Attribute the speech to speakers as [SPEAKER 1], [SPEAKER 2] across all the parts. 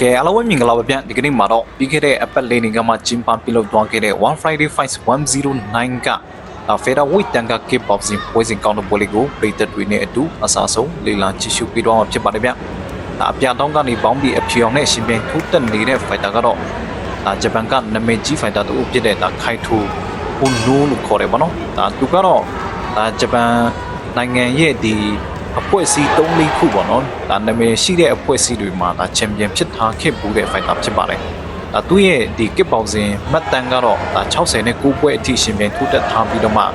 [SPEAKER 1] ကဲအားလုံးပဲမြင်ကြပါဗျဒီကနေ့မှာတော့ပြီးခဲ့တဲ့အပတ်လေးနေကမှဂျင်ပန်ပြုလုပ်သွားခဲ့တဲ့ One Friday Fights 109ကဖေဒါဝိတန်ကကေပေါပ်စင်ပွဲစဉ်ကောင်းတဲ့ပွဲလေးကိုပြည်သက်တွေနဲ့အတူအစားဆုံးလေလာကြည့်ရှုပြီးတော့မှာဖြစ်ပါတယ်ဗျဒါအပြတောင်းကနေပေါင်းပြီးအဖြေအောင်နဲ့ရှင်ပြိုင်ထိုးတက်နေတဲ့ fighter ကတော့ဒါဂျပန်ကနာမည်ကြီး fighter တူဖြစ်တဲ့ဒါခိုင်ထူဟိုနိုးလို့ခေါ်တယ်ဗောနော်ဒါသူကတော့ဒါဂျပန်နိုင်ငံရဲ့ဒီ အဖွဲ့အစည်း၃-၄ခုပေါ့နော်ဒါနာမည်ရှိတဲ့အဖွဲ့အစည်းတွေမှာဒါချန်ပီယံဖြစ်ထားခဲ့ပူးတဲ့ fighter ဖြစ်ပါတယ်ဒါသူ့ရဲ့ဒီကစ်ပေါင်စဉ်မှတ်တမ်းကတော့ဒါ60နဲ့9ပွဲအထိရှင်ပြိုင်ထိုးတက်ထားပြီးတော့မှဒါ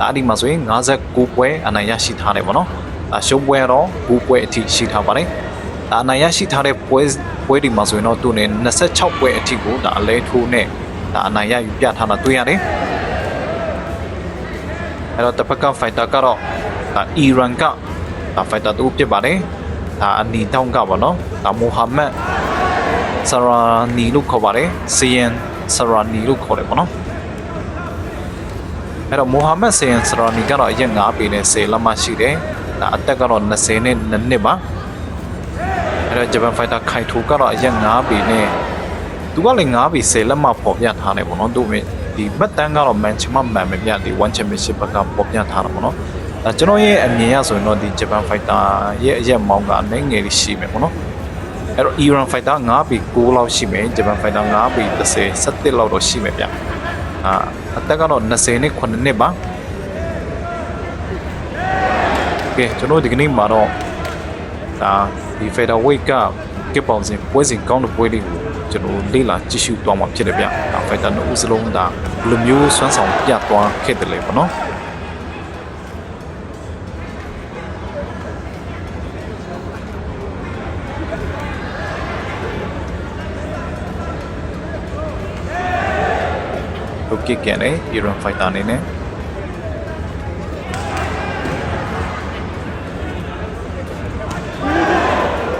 [SPEAKER 1] အဲ့ဒီမှာဆိုရင်59ပွဲအနိုင်ရရှိထားတယ်ပေါ့နော်ဒါရှုံးပွဲကတော့9ပွဲအထိရှိထားပါတယ်ဒါအနိုင်ရရှိထားတဲ့ပွဲပွဲဒီမှာဆိုရင်တော့သူနဲ့26ပွဲအထိကိုဒါအလဲထိုးနဲ့ဒါအနိုင်ရယူပြထားတာတွေ့ရတယ်အဲ့တော့တစ်ဖက်က fighter ကတော့ဒါအီရန်က ဒါ fighter တူဖြစ်ပါတယ်ဒါအနီတောင်းကပါနော်ဒါမိုဟာမက်ဆရာနီလို့ခေါ်ပါတယ်စီယန်ဆရာနီလို့ခေါ်တယ်ပေါ့နော်အဲ့တော့မိုဟာမက်စီယန်ဆရာနီကတော့အရက်9ပေနဲ့10လက်မရှိတယ်ဒါအသက်ကတော့20နဲ့2နှစ်ပါအဲ့တော့ဂျပန်ဖိုက်တာခိုင်ထူကတော့အရက်9ပေနဲ့သူကလည်း9ပေ10လက်မပေါ်ပြထားတယ်ပေါ့နော်သူ့ဒီမက်တန်ကတော့မန်ချမမန်မပြဒီ1 championship ဘက်ကပေါ်ပြထားတာပေါ့နော် ဒါကျွန်တော်ရဲ့အမြင်ရဆိုရင်တော့ဒီဂျပန်ဖိုက်တာရဲ့အရက်မောင်းကအနေငယ်လေးရှိမယ်ပေါ့နော်အဲ့တော့ Iran fighter 9ပေ9လောက်ရှိမယ်ဂျပန် fighter 9ပေ30 17လောက်တော့ရှိမယ်ဗျအာအသက်ကတော့20နဲ့9နှစ်ပါကဲကျွန်တော်ဒီကနေ့မှာတော့ဒါဒီ featherweight ကကစ်ပေါင်စင်ပွဲစဉ်ကောင်းတဲ့ပွဲလေးကိုကျွန်တော်လေ့လာကြည့်ရှုသွားမှာဖြစ်တယ်ဗျဒါ fighter နှစ်ဦးစလုံးဒါဘယ်လိုမျိုးစွမ်းဆောင်ပြသွားခဲ့တယ်လဲပေါ့နော် လုတ်ကစ်ကန်တယ် Iran fighter အနေနဲ့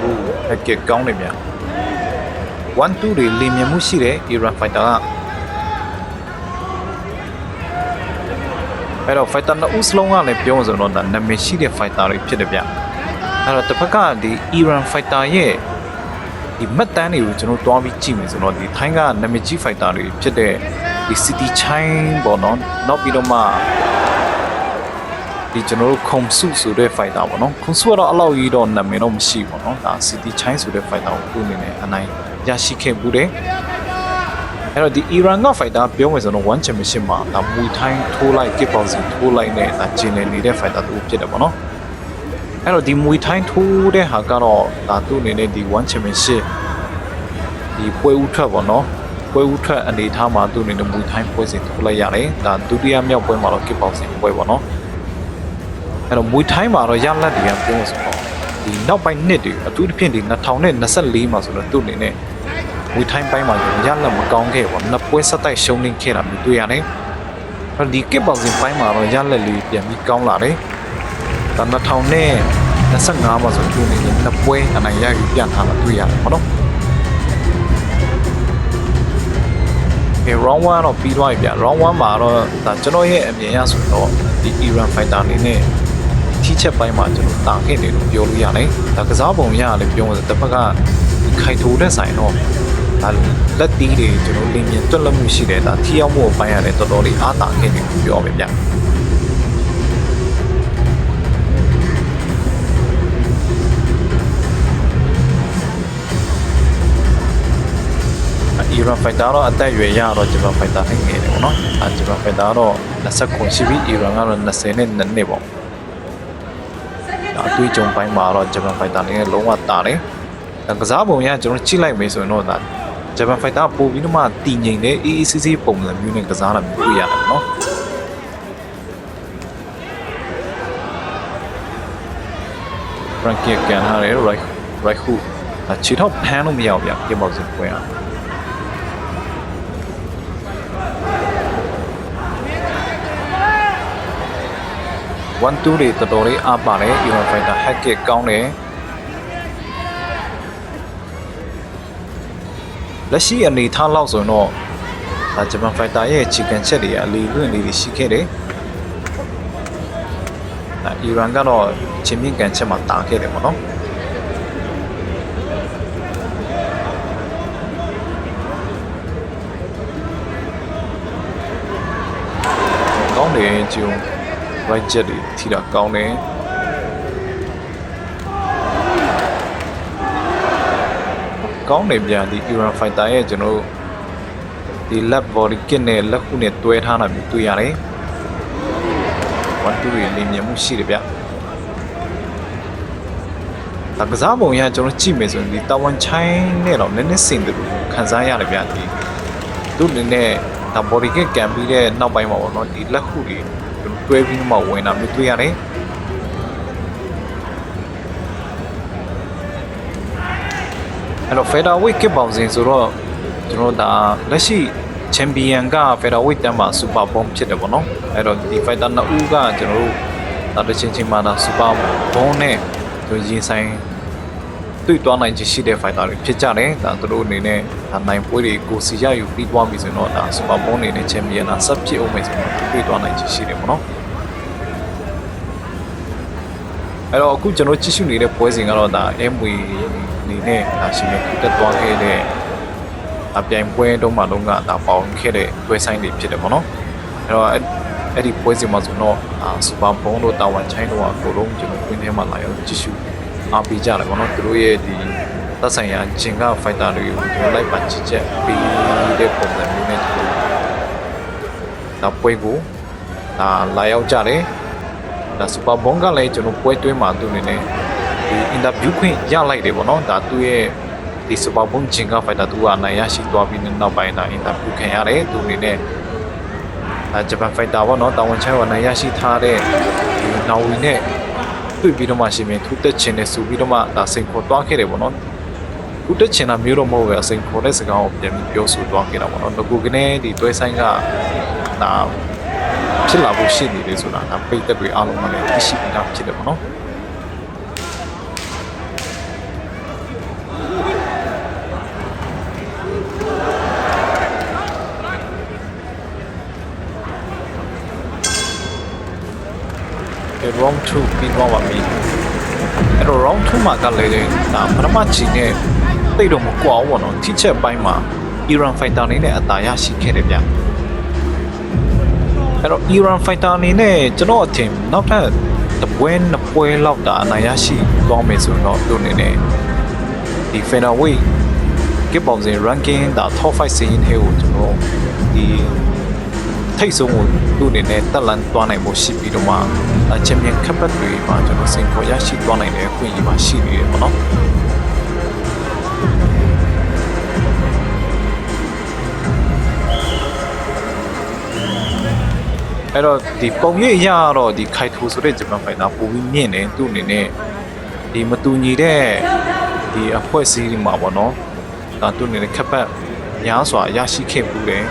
[SPEAKER 1] ဟိုဟက်ကစ်ကောင်းတယ်ဗျ1 2တွေလင်မြင်မှုရှိတယ် Iran fighter ကအဲ့တော့ fighter နှစ်ဦးစလုံးကလည်းပြောဆိုတော့ဒါနာမည်ရှိတဲ့ fighter တွေဖြစ်တယ်ဗျအဲ့တော့တစ်ဖက်ကဒီ Iran fighter ရဲ့ဒီမှတ်တမ်းတွေကိုကျွန်တော်တွားပြီးကြည့်မယ်ဆိုတော့ဒီထိုင်းကနာမည်ကြီး fighter တွေဖြစ်တဲ့ ဒီ City Chain ပေါ့နော်နောက်ပြီးတော့မှဒီကျွန်တော်တို့ခုံစုဆိုတဲ့ fighter ပေါ့နော်ခုံစုကတော့အလောက်ကြီးတော့နာမည်တော့မရှိဘူးပေါ့နော်ဒါ City Chain ဆိုတဲ့ fighter ကိုသူ့အနေနဲ့အနိုင်ရရှိခဲ့မှုတယ်အဲ့တော့ဒီ Iran က fighter ပြောမယ်ဆိုတော့ one championship မှာဒါမူထိုင်းထိုးလိုက် kickboxing ထိုးလိုက်နဲ့ဒါဂျင်းနေနေတဲ့ fighter သူဖြစ်တယ်ပေါ့နော်အဲ့တော့ဒီမွေထိုင်းထိုးတဲ့ဟာကတော့ဒါသူ့အနေနဲ့ဒီ one championship ဒီပွဲဥထွက်ပေါ့နော် ပွဲဥထွက်အနေထားမှာသူ့အနေနဲ့မူထိုင်းပွဲစဉ်ထိုးလိုက်ရတယ်ဒါဒုတိယမြောက်ပွဲမှာတော့ kickboxing ပွဲပေါ့နော်အဲ့တော့မွေထိုင်းမှာတော့ရလက်တွေကပြောဆိုတော့ဒီနောက်ပိုင်းနှစ်တွေအထူးသဖြင့်ဒီ2024မှာဆိုတော့သူ့အနေနဲ့မွေထိုင်းပိုင်းမှာရလက်မကောင်းခဲ့ပေါ့နှစ်ပွဲဆက်တိုက်ရှုံးနေခဲ့တာမျိုးတွေ့ရတယ်အဲ့ဒီ kickboxing ပိုင်းမှာတော့ရလက်လေးပြန်ပြီးကောင်းလာတယ်ဒါ2000နဲ့25မှာဆိုသူ့အနေနဲ့နှစ်ပွဲအနိုင်ရယူပြန်ထားတာတွေ့ရတယ်ပေါ့နော် ကဲ round 1တော့ပြီးသွားပြီဗျ round 1မှာတော့ဒါကျွန်တော်ရဲ့အမြင်ရဆိုတော့ဒီ Iran fighter အနေနဲ့ထိချက်ပိုင်းမှာကျွန်တော်တာခဲ့တယ်လို့ပြောလို့ရတယ်ဒါကစားပုံရရတယ်ပြောလို့တစ်ဖက်ကခိုင်ထိုးတဲ့ဆိုင်တော့ဒါလက်တီးတွေကျွန်တော်လင်းမြင်တွက်လက်မှုရှိတယ်ဒါထီရောက်မှုအပိုင်းရတယ်တော်တော်လေးအားတာခဲ့တယ်လို့ပြောမယ်ဗျ Iran Fighter တော့အသက်အရွယ်ရတော့ Japan Fighter ထိုင်ခဲ့တယ်ပေါ့နော်အဲ Japan Fighter တော့29ရှိပြီ Iran ကတော့20နဲ့2နှစ်ပေါ့အတွေ့အကြုံပိုင်းမှာတော့ Japan Fighter နဲ့လုံးဝတာတယ်ကစားပုံရကျွန်တော်ကြည့်လိုက်မယ်ဆိုရင်တော့ဒါ Japan Fighter ပို့ပြီးတော့မှတည်ငြိမ်တဲ့ EECC ပုံစံမျိုးနဲ့ကစားတာမျိုးတွေ့ရတယ်ပေါ့နော်ရန်ကီကန်ဟာလေ right right hook ခြေထောက်ဖမ်းလို့မရအောင်ပြပြပေါ့စပွင့်အောင် 1 2တွေတော်တော်လေးအားပါတယ် Iron Fighter hack kick ကောင်းတယ်လက်ရှိအနေထားလောက်ဆိုရင်တော့ဒါဂျပန်ဖိုက်တာရဲ့ချီကန်ချက်တွေအလီလွင့်လေးတွေရှိခဲ့တယ်။ဒါအီရန်ကတော့ချင်းမြင့်ကန်ချက်မှာတာခဲ့တယ်ပေါ့နော်။ကောင်းတယ်ကျုံ ဂျုံ right jet တွေထိတာကောင်းတယ်ကောင်းတယ်ဗျာဒီ Iran fighter ရဲ့ကျွန်တော်တို့ဒီ left body kit နဲ့လက်ခုနဲ့တွဲထားတာမျိုးတွေ့ရတယ်1 2တွေလင်းမြမှုရှိတယ်ဗျဒါကစားပုံရကျွန်တော်ကြည့်မယ်ဆိုရင်ဒီတာဝန်ချိုင်းနဲ့တော့နည်းနည်းစင်တယ်လို့ခံစားရတယ်ဗျာဒီသူ့အနေနဲ့ဒါ body kit ကန်ပြီးတဲ့နောက်ပိုင်းမှာပေါ့နော်ဒီလက်ခုတွေကျွန် တော်တွဲပြီးမှဝင်တာမျိုးတွေ့ရတယ်အဲ့တော့ featherweight kick boxing ဆိုတော့ကျွန်တော်ဒါလက်ရှိ champion က featherweight တန်းမှာ super bomb ဖြစ်တယ်ပေါ့နော်အဲ့တော့ဒီ fighter နှစ်ဦးကကျွန်တော်တို့ဒါတစ်ချင်းချင်းမှာဒါ super bomb နဲ့ကျွန်တော်ရင်ဆိုင် တွေ့သွားနိုင်ခြင်းရှိတဲ့ fighter တွေဖြစ်ကြတယ်ဒါသူတို့အနေနဲ့ဒါနိုင်ပွဲတွေကိုစီရယူပြီးသွားပြီဆိုတော့ဒါ super bomb အနေနဲ့ champion ကဆက်ဖြစ်အောင်မယ်ဆိုတော့တွေ့သွားနိုင်ခြင်းရှိတယ်ပေါ့နော်အဲ့တော့အခုကျွန်တော်ကြည့်ရှုနေတဲ့ပွဲစဉ်ကတော့ဒါ MW အနေနဲ့ဒါရှင်ရထတက်သွားခဲ့တဲ့အပြိုင်ပွဲတုန်းမှလုံးကဒါပေါင်ခဲ့တဲ့ပွဲဆိုင်တွေဖြစ်တယ်ပေါ့နော်အဲ့တော့အဲ့အဲ့ဒီပွဲစဉ်မှာဆိုတော့အာစူပါဘုံတို့တာဝန်ချိုင်းတို့ကအကုန်လုံးကျွန်တော်ပြင်းထဲမှာလာရောက်ကြည့်ရှု အားပေးကြတယ်ပေါ့နော်သူတို့ရဲ့ဒီသက်ဆိုင်ရာဂျင်ကဖိုက်တာတွေကိုကျွန်တော်လိုက်ပါချစ်ချက်ပေးတဲ့ပုံစံမျိုးနဲ့ကျွန်တော်ဒါပွဲကိုဒါလာရောက်ကြတယ်ဒါစူပါဘုံကလည်းကျွန်တော်ပွဲတွင်းမှာသူအနေနဲ့ဒီအင်တာဗျူးခွင့်ရလိုက်တယ်ပေါ့နော်ဒါသူရဲ့ဒီစူပါဘုံဂျင်ကဖိုက်တာသူကအနိုင်ရရှိသွားပြီးနောက်ပိုင်းဒါအင်တာဗျူးခံရတယ်သူအနေနဲ့အဲဂျပန်ဖိုက်တာပေါ့နော်တာဝန်ချိုင်းကနိုင်ရရှိထားတဲ့ဒီနော်ဝီနဲ့ တွေ့ပြီးတော့မှရှင်မင်းထူတက်ချင်တယ်ဆိုပြီးတော့မှဒါစိန်ခေါ်သွားခဲ့တယ်ပေါ့နော်ထူတက်ချင်တာမျိုးတော့မဟုတ်ပဲအစိန်ခေါ်တဲ့စကားကိုပြန်ပြီးပြောဆိုသွားခဲ့တာပေါ့နော်ငကူကနေဒီတွဲဆိုင်ကဒါဖြစ်လာဖို့ရှိနေတယ်ဆိုတာဒါပိတ်သက်တွေအားလုံးကလည်းသိရှိပြီးသားဖြစ်တယ်ပေါ့နော် round 2ပြီးသွားပါပြီအဲ့တော့ round 2မှာကလည်းဒါပထမချိန်နဲ့တိတ်တော့မကွာဘူးပေါ့နော်ထိချက်ပိုင်းမှာ Iran fighter အနေနဲ့အသာရရှိခဲ့တယ်ဗျအဲ့တော့ Iran fighter အနေနဲ့ကျွန်တော်အထင်နောက်ထပ်တစ်ပွဲနှစ်ပွဲလောက်တာအနိုင်ရရှိသွားမယ်ဆိုတော့သူအနေနဲ့ဒီ featherweight kickboxing ranking ဒါ top 5စီးရင်ဟဲကိုကျွန်တော်ဒီ ထိတ်ဆုံးကိုသူ့အနေနဲ့တက်လန်သွားနိုင်ဖို့ရှိပြီးတော့မှအချန်ပီယံကပ်ပတ်တွေမှာကျွန်တော်စင်ခေါ်ရရှိသွားနိုင်တဲ့အခွင့်အရေးမှာရှိနေတယ်ပေါ့နော်အဲ့တော့ဒီပုံရိပ်အရကတော့ဒီခိုက်ထူဆိုတဲ့ဂျပန်ဖိုင်တာပိုပြီးမြင့်တယ်သူ့အနေနဲ့ဒီမတူညီတဲ့ဒီအဖွဲ့အစည်းတွေမှာပေါ့နော်ဒါသူ့အနေနဲ့ကပ်ပတ်များစွာရရှိခဲ့မှုတယ်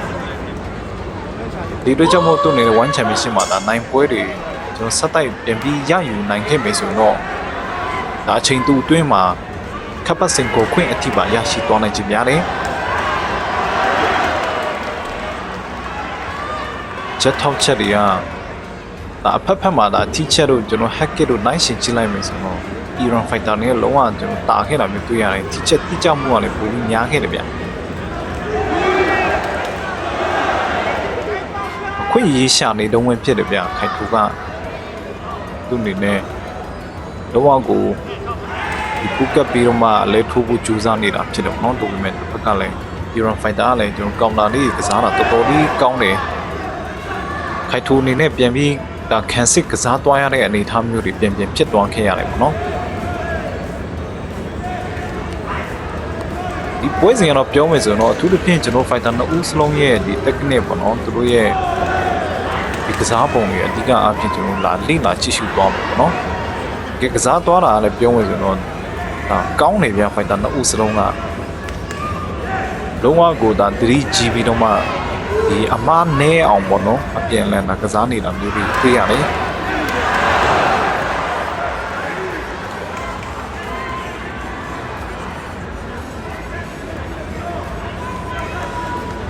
[SPEAKER 1] ဒီအတွက်ကြောင့်မို့သူ့အနေနဲ့1 championship မှာဒါနိုင်ပွဲတွေကျွန်တော်ဆက်တိုက်ပြန်ပြီးရယူနိုင်ခဲ့မယ်ဆိုရင်တော့ဒါအချိန်တူအတွင်းမှာခပ်ပတ်စင်ကိုခွင့်အထိပါရရှိသွားနိုင်ခြင်းများတယ်ချက်ထောက်ချက်တွေကဒါအဖက်ဖက်မှာဒါထိချက်တို့ကျွန်တော် hack တို့နိုင်ရှင်ကြည့်လိုက်မယ်ဆိုတော့ Iran fighter တွေကလုံးဝကျွန်တော်တာခဲ့တာမျိုးတွေ့ရတယ်ထိချက်တိကျမှုကလည်းပိုပြီးများခဲ့တယ်ဗျ ခွင့်ရေးရှာနေတော့ဝင်ဖြစ်တယ်ဗျခိုင်ထူကသူ့အနေနဲ့တော့အောင်ကိုဒီပုကပ်ပြီးတော့မှလဲထိုးဖို့ကြိုးစားနေတာဖြစ်တယ်နော်ဒါပေမဲ့တစ်ဖက်ကလည်း Iron Fighter ကလည်းကျွန်တော်ကောင်တာလေးကစားတာတော်တော်လေးကောင်းတယ်ခိုင်ထူအနေနဲ့ပြန်ပြီးဒါခံစစ်ကစားသွားရတဲ့အနေအထားမျိုးတွေပြန်ပြန်ဖြစ်သွားခဲ့ရတယ်ပေါ့နော်ဒီပွဲစဉ်ကတော့ပြောမယ်ဆိုတော့အထူးသဖြင့်ကျွန်တော် fighter နှစ်ဦးစလုံးရဲ့ဒီ technique ပေါ့နော်သူတို့ရဲ့ ဒီကစားပုံတွေအဓိကအားဖြင့်ကျွန်တော်လာလေ့လာကြည့်ရှုသွားမှာပေါ့နော်ဒီကစားသွားတာကလည်းပြောမယ်ဆိုတော့ဒါကောင်းနေပြန် fighter နှစ်ဦးစလုံးကလုံးဝကိုဒါ 3GB တော့မှဒီအမားနဲအောင်ပေါ့နော်အပြန်လန်တာကစားနေတာမျိုးတွေတွေ့ရတယ်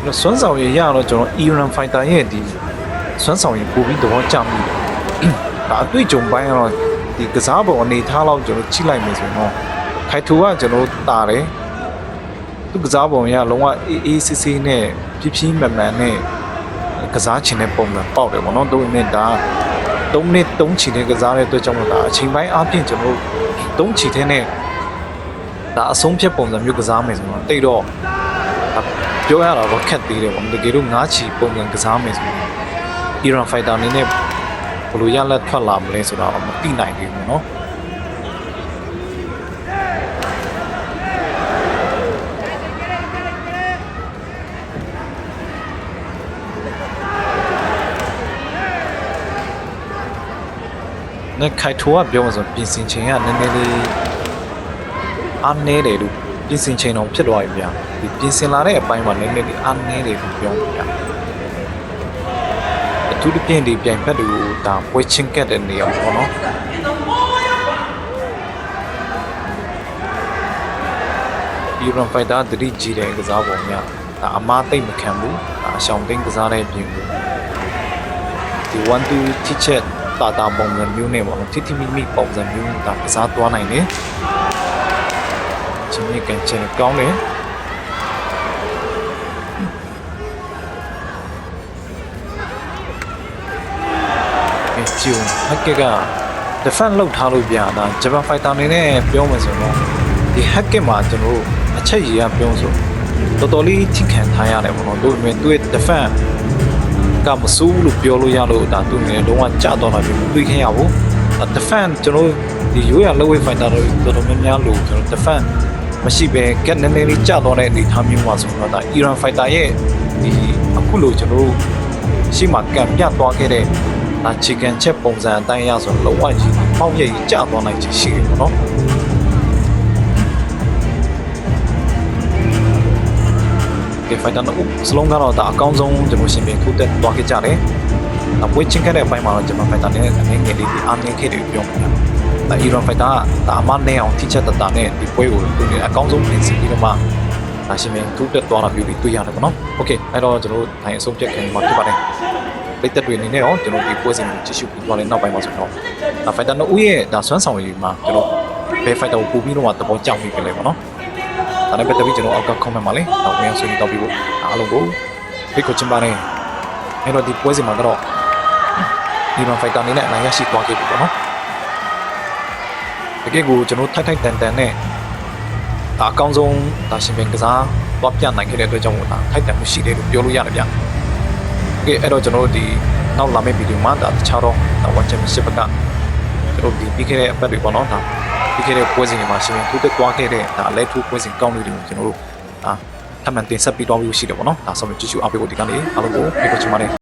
[SPEAKER 1] အဲ့တော့စွမ်းဆောင်ရည်ရတော့ကျွန်တော် Iran Fighter ရဲ့ဒီ စွမ်းဆောင်ရည်ပိုပြီးသဘောကျမိတယ်။ဒါအတွေ့အကြုံပိုင်းကတော့ဒီကစားပုံအနေထားလောက်ကျွန်တော်ချိလိုက်မယ်ဆိုရင်တော့ခိုင်ထူကကျွန်တော်တာတယ်။သူကစားပုံရလုံးဝအေးအေးဆေးဆေးနဲ့ပြပြမှန်မှန်နဲ့ကစားချင်တဲ့ပုံစံပေါက်တယ်ပေါ့နော်တို့နဲ့ဒါ3မိနစ်3ချီတဲ့ကစားတဲ့အတွက်ကြောင့်မို့ဒါအချိန်ပိုင်းအပြင်ကျွန်တော်တို့3ချီတဲ့နဲ့ဒါအဆုံးဖြတ်ပုံစံမျိုးကစားမယ်ဆိုတော့တိတ်တော့ဒါပြောရတာတော့ခက်သေးတယ်ပေါ့တကယ်လို့9ချီပုံစံကစားမယ်ဆိုရင် Iran Fighter အနေနဲ့ဘယ်လိုရလက်ထွက်လာမလဲဆိုတာတော့မသိနိုင်သေးဘူးเนาะ နဲ့ခိုက်ထိုးကပြောမှဆိုပြင်ဆင်ချိန်ကနည်းနည်းလေးအားနည်းတယ်လို့ပြင်ဆင်ချိန်တော့ဖြစ်သွားပြီဗျာဒီပြင်ဆင်လာတဲ့အပိုင်းမှာနည်းနည်းလေးအားနည်းတယ်လို့ပြောဗျာအ ထူးသဖြင့်ဒီပြိုင်ဖက်တွေကိုဒါပွဲချင်းကတ်တဲ့နေရာပေါ့နော်ဒီရန်ဖိုက်တာတတိကြီးတဲ့ကစားပုံများဒါအမားသိမ့်မခံဘူးဒါအရှောင်းသိမ့်ကစားတဲ့အပြင်ကိုဒီ1 2 teacher တာတာပုံစံမျိုးနဲ့ပေါ့နော်ထိထိမိမိပုံစံမျိုးဒါကစားသွားနိုင်တယ်ချင်းမြကန်ချင်ကောင်းတယ် အဲကျုံဟက်ကက defense လောက်ထားလို့ပြတာ Japan Fighter အနေနဲ့ပြောမှဆိုတော့ဒီ hack မှာကျွန်တော်တို့အချက်ကြီးကပြောဆိုတော်တော်လေးထိခံထားရတယ်ပေါ့နော်တို့ပေမဲ့သူ့ရဲ့ defense ကမစိုးဘူးလို့ပြောလို့ရလို့ဒါသူနေလုံးဝကြာတော့တာပြီးမတွေ့ခင်ရဘူးဒါ defense ကျွန်တော်တို့ဒီရိုးရ low weight fighter တွေတော်တော်များများလို့ကျွန်တော် defense မရှိပဲ get နည်းနည်းလေးကြာတော့တဲ့အနေအထားမျိုးမှာဆိုတော့ဒါ Iran fighter ရဲ့ဒီအခုလို့ကျွန်တော်တို့ရှိမှကံပြသွားခဲ့တဲ့ ဒါ chicken ချက်ပုံစံအတိုင်းအရဆိုလုံးဝကြီးပေါက်ရည်ကြာသွားနိုင်ချင်ရှိတယ်ပေါ့နော်ကဲဖိုင်တာတော့စလုံးကတော့ဒါအကောင်းဆုံးကျွန်တော်ရှင်ပြန်ထိုးတက်သွားခဲ့ကြတယ်။နောက်ပွဲချင်းခဲ့တဲ့အပိုင်းမှာတော့ကျွန်တော်ဖိုင်တာနဲ့အနေငယ်လေးဒီအားနည်းခဲ့တယ်ပြောမှာ။ဒါအီရန်ဖိုင်တာကဒါအမနဲ့အောင်ထိချက်တတာနဲ့ဒီပွဲကိုသူနေအကောင်းဆုံးပြင်ဆင်ပြီးတော့မှဒါရှင်ပြန်ထိုးတက်သွားတာမျိုးတွေတွေ့ရတယ်ပေါ့နော်။ Okay အဲ့တော့ကျွန်တော်ထိုင်အဆုံးဖြတ်ခံမှာဖြစ်ပါတယ်။ ပိတ်သက်တွေအနေနဲ့ရောကျွန်တော်ဒီပွဲစဉ်ကိုကြည့်ရှုပြီးသွားတဲ့နောက်ပိုင်းမှာဆိုတော့ဒါဖိုင်တာနှစ်ဦးရဲ့ဒါဆွမ်းဆောင်ရည်မှာကျွန်တော်ဘယ်ဖိုင်တာကိုပို့ပြီးတော့မှသဘောကျမိကြလဲပေါ့နော်။ဒါနဲ့ပတ်သက်ပြီးကျွန်တော်အောက်က comment မှာလေတော့ဝင်အောင်ဆွေးနွေးတော့ပြီးဖို့အားလုံးကိုဖိတ်ခေါ်ချင်ပါတယ်အဲ့တော့ဒီပွဲစဉ်မှာတော့ဒီမှာ fighter အနေနဲ့အနိုင်ရရှိသွားခဲ့ပြီပေါ့နော်တကယ်ကိုကျွန်တော်ထိုက်ထိုက်တန်တန်နဲ့ဒါအကောင်းဆုံးဒါရှင်ပင်ကစားတော့ပြနိုင်ခဲ့တဲ့အတွက်ကြောင့်မို့ဒါထိုက်တန်မှုရှိတယ်လို့ပြောလို့ရတယ်ဗျ ကဲအဲ့တော့ကျွန်တော်တို့ဒီနောက်လာမယ့်ဗီဒီယိုမှာဒါတခြားတော့ဒါ World Championship ကကျွန်တော်ဒီပြီးခဲ့တဲ့အပတ်တွေပေါ့နော်ဒါပြီးခဲ့တဲ့ပွဲစဉ်တွေမှာရှင်ထိုးတက်သွားခဲ့တဲ့ဒါအလဲထိုးပွဲစဉ်ကောင်းတွေကိုကျွန်တော်တို့ဒါထပ်မံတင်ဆက်ပြီးတော့ပြီးရှိတယ်ပေါ့နော်ဒါဆိုရင်ကြည့်ရှုအားပေးဖို့ဒီကနေ့အားလုံးကိုဖိတ်ခေါ်ချင်ပါတယ်